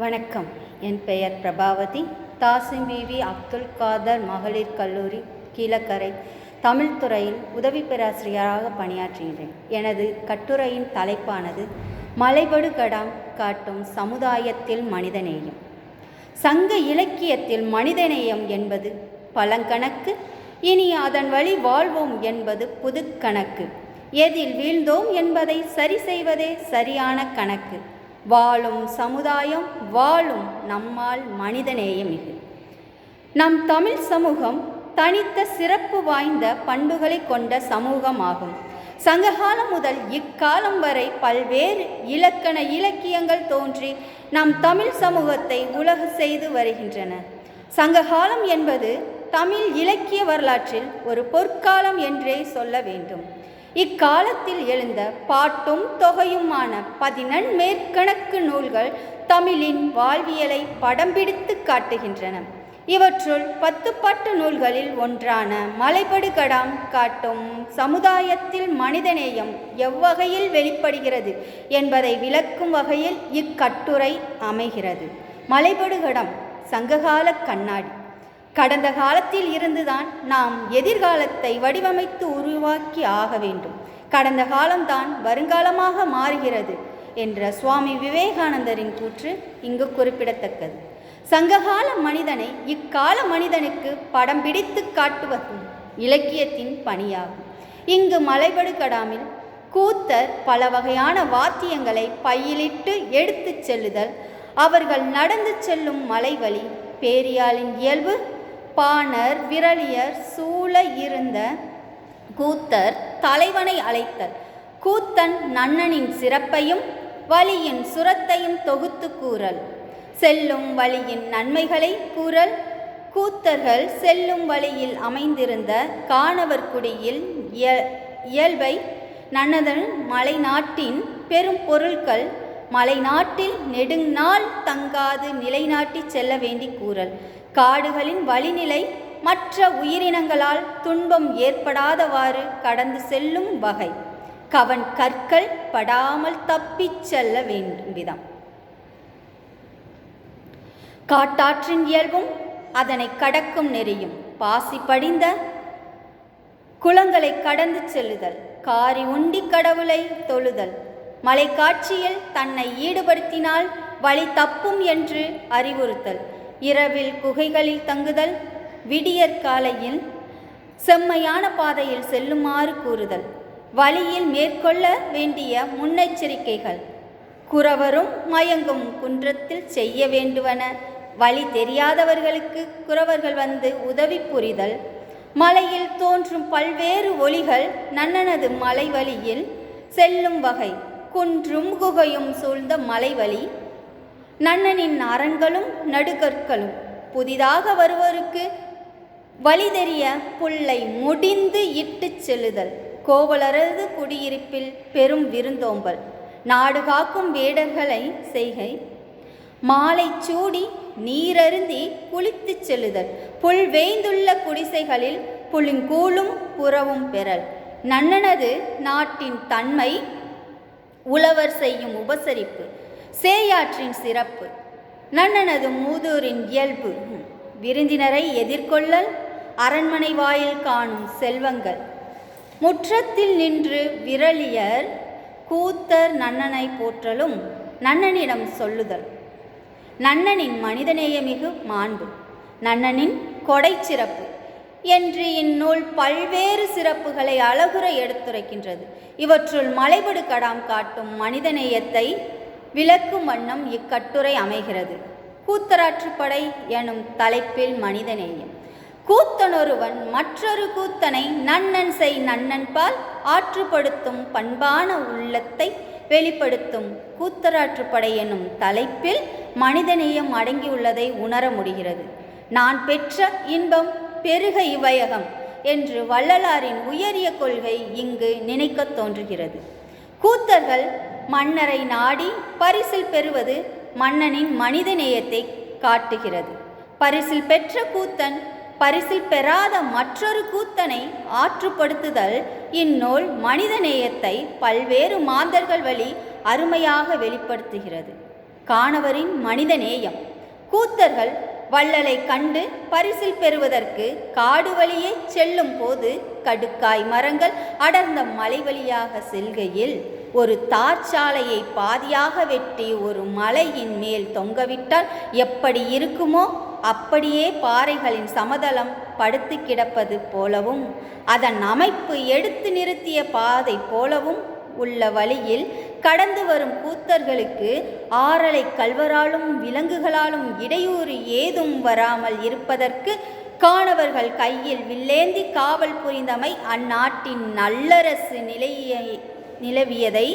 வணக்கம். என் பெயர் பிரபாவதி. தாசிம் பிவி அப்துல் காதர் மகளிர் கல்லூரி கீழக்கரை. தமிழ் துறையில் உதவி பேராசிரியராக பணியாற்றுகிறேன். எனது கட்டுரையின் தலைப்பானது மலைபடு கடாம் காட்டும் சமுதாயத்தில் மனிதநேயம். சங்க இலக்கியத்தில் மனிதநேயம் என்பது பழங்கணக்கு. இனி அதன் வழி வாழ்வோம் என்பது புதுக்கணக்கு. எதில் வீழ்ந்தோம் என்பதை சரி செய்வதே சரியான கணக்கு. வாழும் சமுதாயம் வாழும் நம்மால் மனிதநேயம் மிகு நம் தமிழ் சமூகம் தனித்த சிறப்பு வாய்ந்த பண்புகளை கொண்ட சமூகமாகும். சங்ககாலம் முதல் இக்காலம் வரை பல்வேறு இலக்கண இலக்கியங்கள் தோன்றி நம் தமிழ் சமூகத்தை உலக செய்து வருகின்றன. சங்ககாலம் என்பது தமிழ் இலக்கிய வரலாற்றில் ஒரு பொற்காலம் என்றே சொல்ல வேண்டும். இக்காலத்தில் எழுந்த பாட்டும் தொகையுமான பதினெண் மேற்கணக்கு நூல்கள் தமிழின் வாழ்வியலை படம் பிடித்து காட்டுகின்றன. இவற்றுள் பத்து பாட்டு நூல்களில் ஒன்றான மலைபடுகடாம் காட்டும் சமுதாயத்தில் மனிதநேயம் எவ்வகையில் வெளிப்படுகிறது என்பதை விளக்கும் வகையில் இக்கட்டுரை அமைகிறது. மலைபடுகடம் சங்ககால கண்ணாடி. கடந்த காலத்தில் இருந்துதான் நாம் எதிர்காலத்தை வடிவமைத்து உருவாக்கி ஆக வேண்டும். கடந்த காலம்தான் வருங்காலமாக மாறுகிறது என்ற சுவாமி விவேகானந்தரின் கூற்று இங்கு குறிப்பிடத்தக்கது. சங்ககால மனிதனை இக்கால மனிதனுக்கு படம் பிடித்து காட்டுவதும் இலக்கியத்தின் பணியாகும். இங்கு மலைபடு கடாமில் கூத்தர் பல வகையான வாத்தியங்களை பையிலிட்டு எடுத்துச் செல்லுதல் அவர்கள் நடந்து செல்லும் மலைவழி பேரியாளின் இயல்பு பாணர் விரலியர் சூழ இருந்த கூத்தர் தலைவனை அழைத்தல் கூத்தன் நன்னனின் சிறப்பையும் வழியின் சுரத்தையும் தொகுத்து கூறல். செல்லும் வழியின் நன்மைகளை கூறல். கூத்தர்கள் செல்லும் வழியில் அமைந்திருந்த காணவர்குடியில் இயல்பை நன்னதன் மலைநாட்டின் பெரும் பொருட்கள் மலைநாட்டில் நெடுங்நாள் தங்காது நிலைநாட்டி செல்ல வேண்டி கூறல். காடுகளின் வழிநிலை மற்ற உயிரினங்களால் துன்பம் ஏற்படாதவாறு கடந்து செல்லும் வகை. கவன் கற்கள் படாமல் தப்பிச் செல்ல வேண்டும் விதம் காட்டாற்றின் இயல்பும் அதனை கடக்கும் நெறியும். பாசி படிந்த குளங்களை கடந்து செல்லுதல். காரி உண்டி கடவுளை தொழுதல். மலைக்காட்சியில் தன்னை ஈடுபடுத்தினால் வழி தப்பும் என்று அறிவுறுத்தல். இரவில் குகைகளில் தங்குதல் விடியற் காலையில் செம்மையான பாதையில் செல்லுமாறு கூறுதல். வழியில் மேற்கொள்ள வேண்டிய முன்னெச்சரிக்கைகள். குறவரும் மயங்கும் குன்றத்தில் செய்ய வேண்டுவன வழி தெரியாதவர்களுக்கு குறவர்கள் வந்து உதவி புரிதல். மலையில் தோன்றும் பல்வேறு ஒளிகள் நன்னனது மலை வழியில் செல்லும் வகை. குன்றும் குகையும் சூழ்ந்த மலைவழி. நன்னனின் அரண்களும் நடுகற்களும் புதிதாக வருவோருக்கு வழிதெறிய புல்லை முடிந்து இட்டுச் செல்லுதல். கோவலரது குடியிருப்பில் பெரும் விருந்தோம்பல். நாடு காக்கும் வேடர்களை செய்கை. மாலை சூடி நீரருந்தி குளித்துச் செல்லுதல். புல் வேய்ந்துள்ள குடிசைகளில் புலிங்கூலும் புறவும் பெறல். நன்னனது நாட்டின் தன்மை உழவர் செய்யும் உபசரிப்பு சேயாற்றின் சிறப்பு நன்னனது மூதூரின் இயல்பு விருந்தினரை எதிர்கொள்ளல் அரண்மனை வாயில் காணும் செல்வங்கள். முற்றத்தில் நின்று விரலியர் கூத்தர் நன்னனை போற்றலும் நன்னனிடம் சொல்லுதல். நன்னனின் மனிதநேயமிகு மாண்பு நன்னனின் கொடை சிறப்பு. என்று இந்நூல் பல்வேறு சிறப்புகளை அழகுற எடுத்துரைக்கின்றது. இவற்றுள் மலைபடு கடாம் காட்டும் மனிதநேயத்தை விளக்கும் வண்ணம் இக்கட்டுரை அமைகிறது. கூத்தராற்றுப்படை எனும் தலைப்பில் மனிதநேயம். கூத்தனொருவன் மற்றொரு கூத்தனை நன்னன் செய் நன்னன்பால் ஆற்றுப்படுத்தும் பண்பான உள்ளத்தை வெளிப்படுத்தும் கூத்தராற்றுப்படை எனும் தலைப்பில் மனிதநேயம் அடங்கியுள்ளதை உணர முடிகிறது. நான் பெற்ற இன்பம் பெருக இவ்வையகம் என்று வள்ளலாரின் உயரிய கொள்கை இங்கு நினைக்கத் தோன்றுகிறது. கூத்தர்கள் மன்னரை நாடி பரிசில் பெறுவது மன்னனின் மனித நேயத்தை காட்டுகிறது. பரிசில் பெற்ற கூத்தன் பரிசில் பெறாத மற்றொரு கூத்தனை ஆற்றுப்படுத்துதல் இந்நூல் மனித நேயத்தை பல்வேறு மாந்தர்கள் வழி அருமையாக வெளிப்படுத்துகிறது. காணவரின் மனிதநேயம் கூத்தர்கள் வள்ளலை கண்டு பரிசில் பெறுவதற்கு காடு வழியே செல்லும் போது கடுக்காய் மரங்கள் அடர்ந்த மலை வழியாக செல்கையில் ஒரு தார்ச்சாலையை பாதியாக வெட்டி ஒரு மலையின் மேல் தொங்கவிட்டால் எப்படி இருக்குமோ அப்படியே பாறைகளின் சமதளம் படுத்து கிடப்பது போலவும் அதன் அமைப்பு எடுத்து நிறுத்திய பாதை போலவும் உள்ள வழியில் கடந்து வரும் கூத்தர்களுக்கு ஆறலை கல்வராலும் விலங்குகளாலும் இடையூறு ஏதும் வராமல் இருப்பதற்கு காணவர்கள் கையில் வில்லேந்தி காவல் புரிந்தமை அந்நாட்டின் நல்லரசு நிலையை நிலவியதை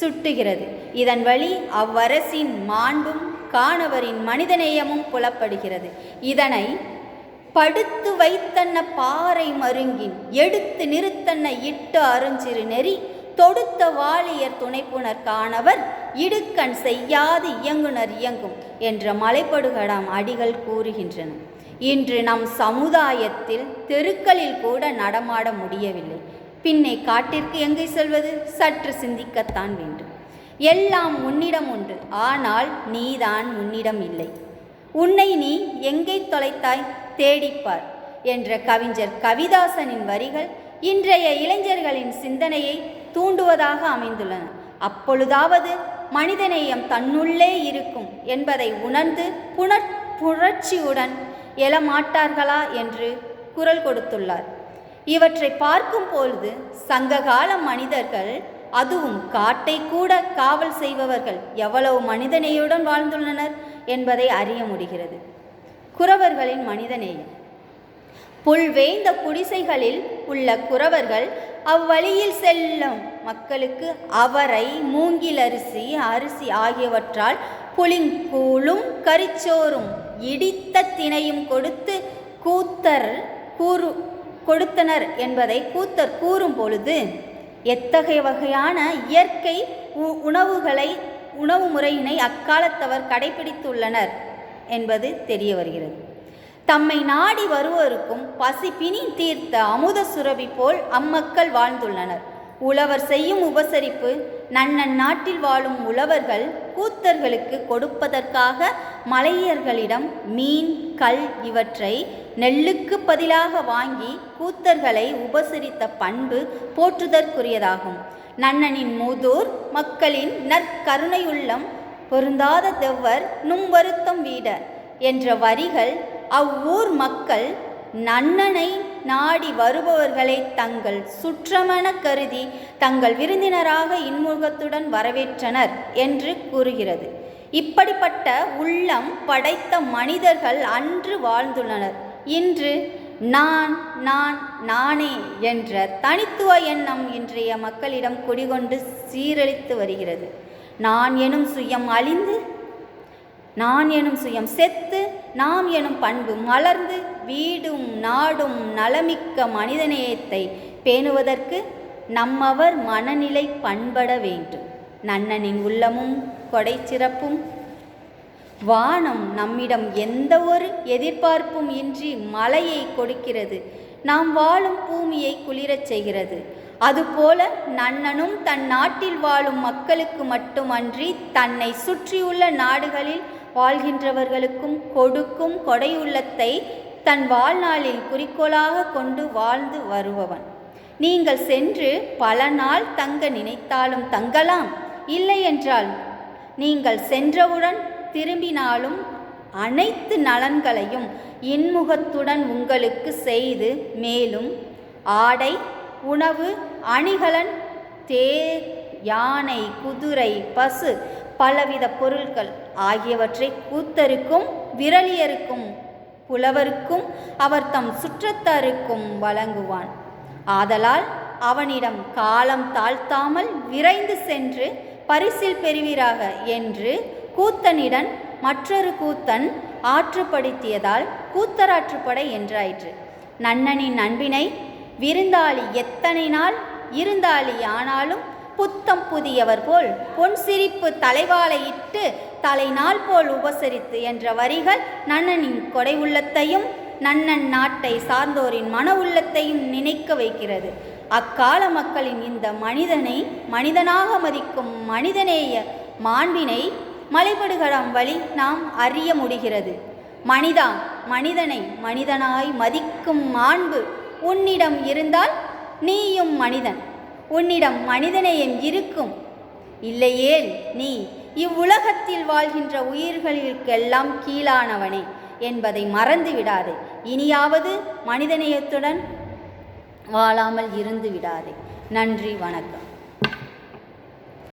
சுட்டுகிறது. இதன் வழி அவ்வரசின் மாண்பும் காணவரின் மனிதநேயமும் புலப்படுகிறது. இதனை படுத்து வைத்தன்ன பாறை மருங்கின் எடுத்து நிறுத்தன்ன இட்டு அருஞ்சிறு நெறி தொடுத்த வாலியர் துணைப்புணர் காணவர் இடுக்கண் செய்யாது இயங்குனர் இயங்கும் என்ற மலைப்படுகடாம் அடிகள் கூறுகின்றன. இன்று நம் சமுதாயத்தில் தெருக்களில் கூட நடமாட முடியவில்லை. பின்னே காட்டிற்கு எங்கே செல்வது? சற்று சிந்திக்கத்தான் வேண்டும். எல்லாம் உன்னிடம் உண்டு. ஆனால் நீதான் உன்னிடம் இல்லை. உன்னை நீ எங்கே தொலைத்தாய்? தேடிப்பார் என்ற கவிஞர் கவிதாசனின் வரிகள் இன்றைய இளைஞர்களின் சிந்தனையை தூண்டுவதாக அமைந்துள்ளன. அப்பொழுதாவது மனிதநேயம் தன்னுள்ளே இருக்கும் என்பதை உணர்ந்து புணர் புரட்சியுடன் எழமாட்டார்களா என்று குரல் கொடுத்துள்ளார். இவற்றை பார்க்கும் பொழுது சங்ககால மனிதர்கள் அதுவும் காட்டை கூட காவல் செய்பவர்கள் எவ்வளவு மனிதநேயுடன் வாழ்ந்துள்ளனர் என்பதை அறிய முடிகிறது. குறவர்களின் மனிதநேயம் புல்வேய்ந்த குடிசைகளில் உள்ள குறவர்கள் அவ்வழியில் செல்லும். மக்களுக்கு அவரை மூங்கிலரிசி அரிசி ஆகியவற்றால் புளிங்கூழும் கரிச்சோறும் இடித்த திணையும் கொடுத்து கூத்தர் கூறு கொடுத்தனர் என்பதை கூத்தர் கூறும் பொழுது எத்தகைய வகையான இயற்கை உ- உணவுகளை உணவு முறையினை அக்காலத்தவர் கடைபிடித்துள்ளனர் என்பது தெரிய வருகிறது. தம்மை நாடி வருவோருக்கும் பசிப்பினி தீர்த்த அமுத சுரபி போல் அம்மக்கள் வாழ்ந்துள்ளனர். உழவர் செய்யும் உபசரிப்பு நன்னன் நாட்டில் வாழும் உழவர்கள் கூத்தர்களுக்கு கொடுப்பதற்காக மலையர்களிடம் மீன் கல் இவற்றை நெல்லுக்கு பதிலாக வாங்கி கூத்தர்களை உபசரித்த பண்பு போற்றுதற்குரியதாகும். நன்னனின் மூதூர் மக்களின் நற்கருணையுள்ளம் பொருந்தாத தெவ்வர் நும் வருத்தம் வீட என்ற வரிகள் அவ்வூர் மக்கள் நன்னனை நாடி வருபவர்களை தங்கள் சுற்றமென கருதி தங்கள் விருந்தினராக இன்முகத்துடன் வரவேற்றனர் என்று கூறுகிறது. இப்படிப்பட்ட உள்ளம் படைத்த மனிதர்கள் அன்று வாழ்ந்துள்ளனர். இன்று நான் நான் நானே என்ற தனித்துவ எண்ணம் இன்றைய மக்களிடம் குடிகொண்டு சீரழித்து வருகிறது. நான் எனும் சுயம் அழிந்து நான் எனும் சுயம் செத்து நாம் எனும் பண்பு மலர்ந்து வீடும் நாடும் நலமிக்க மனிதநேயத்தை பேணுவதற்கு நம்மவர் மனநிலை பண்பட வேண்டும். நன்னனின் உள்ளமும் கொடை சிறப்பும் வானம் நம்மிடம் எந்த ஒரு எதிர்பார்ப்பும் இன்றி மலையை கொடுக்கிறது. நாம் வாழும் பூமியை குளிரச் செய்கிறது. அதுபோல நன்னனும் தன் நாட்டில் வாழும் மக்களுக்கு மட்டுமன்றி தன்னை சுற்றியுள்ள நாடுகளில் வாழ்கின்றவர்களுக்கும் கொடுக்கும் கொடையுள்ளத்தை தன் வாழ்நாளில் குறிக்கோளாக கொண்டு வாழ்ந்து வருபவன். நீங்கள் சென்று பல நாள் தங்க நினைத்தாலும் தங்கலாம். இல்லை என்றால் நீங்கள் சென்றவுடன் திரும்பினாலும் அனைத்து நலன்களையும் இன்முகத்துடன் உங்களுக்கு செய்து மேலும் ஆடை உணவு அணிகலன் தேர் யானை குதிரை பசு பலவித பொருட்கள் ஆகியவற்றை கூத்தருக்கும் விரலியருக்கும் புலவருக்கும் அவர் தம் சுற்றத்தாருக்கும் வழங்குவான். ஆதலால் அவனிடம் காலம் தாழ்த்தாமல் விரைந்து சென்று பரிசில் பெறுவீராக என்று கூத்தனிடம் மற்றொரு கூத்தன் ஆற்றுப்படுத்தியதால் கூத்தராற்றுப்படை என்றாயிற்று. நன்னனின் அன்பினை விருந்தாளி எத்தனை நாள் இருந்தாளி ஆனாலும் புத்தம் புதியவர் போல் பொன் சிரிப்பு தலைவாளையிட்டு தலை நாள் போல் உபசரித்து என்ற வரிகள் நன்னனின் கொடை உள்ளத்தையும் நன்னன் நாட்டை சார்ந்தோரின் மன உள்ளத்தையும் நினைக்க வைக்கிறது. அக்கால மக்களின் இந்த மனிதனை மனிதனாக மதிக்கும் மனிதநேய மாண்பினை மலைபடுகளம் வழி நாம் அறிய முடிகிறது. மனிதா மனிதனை மனிதனாய் மதிக்கும் மாண்பு உன்னிடம் இருந்தால் நீயும் மனிதன். உன்னிடம் மனிதநேயம் இருக்கும். இல்லையேல் நீ இவ்வுலகத்தில் வாழ்கின்ற உயிர்களுக்கெல்லாம் கீழானவனே என்பதை மறந்து விடாதே இனியாவது மனிதநேயத்துடன் வாழாமல் இருந்து விடாதே நன்றி வணக்கம்.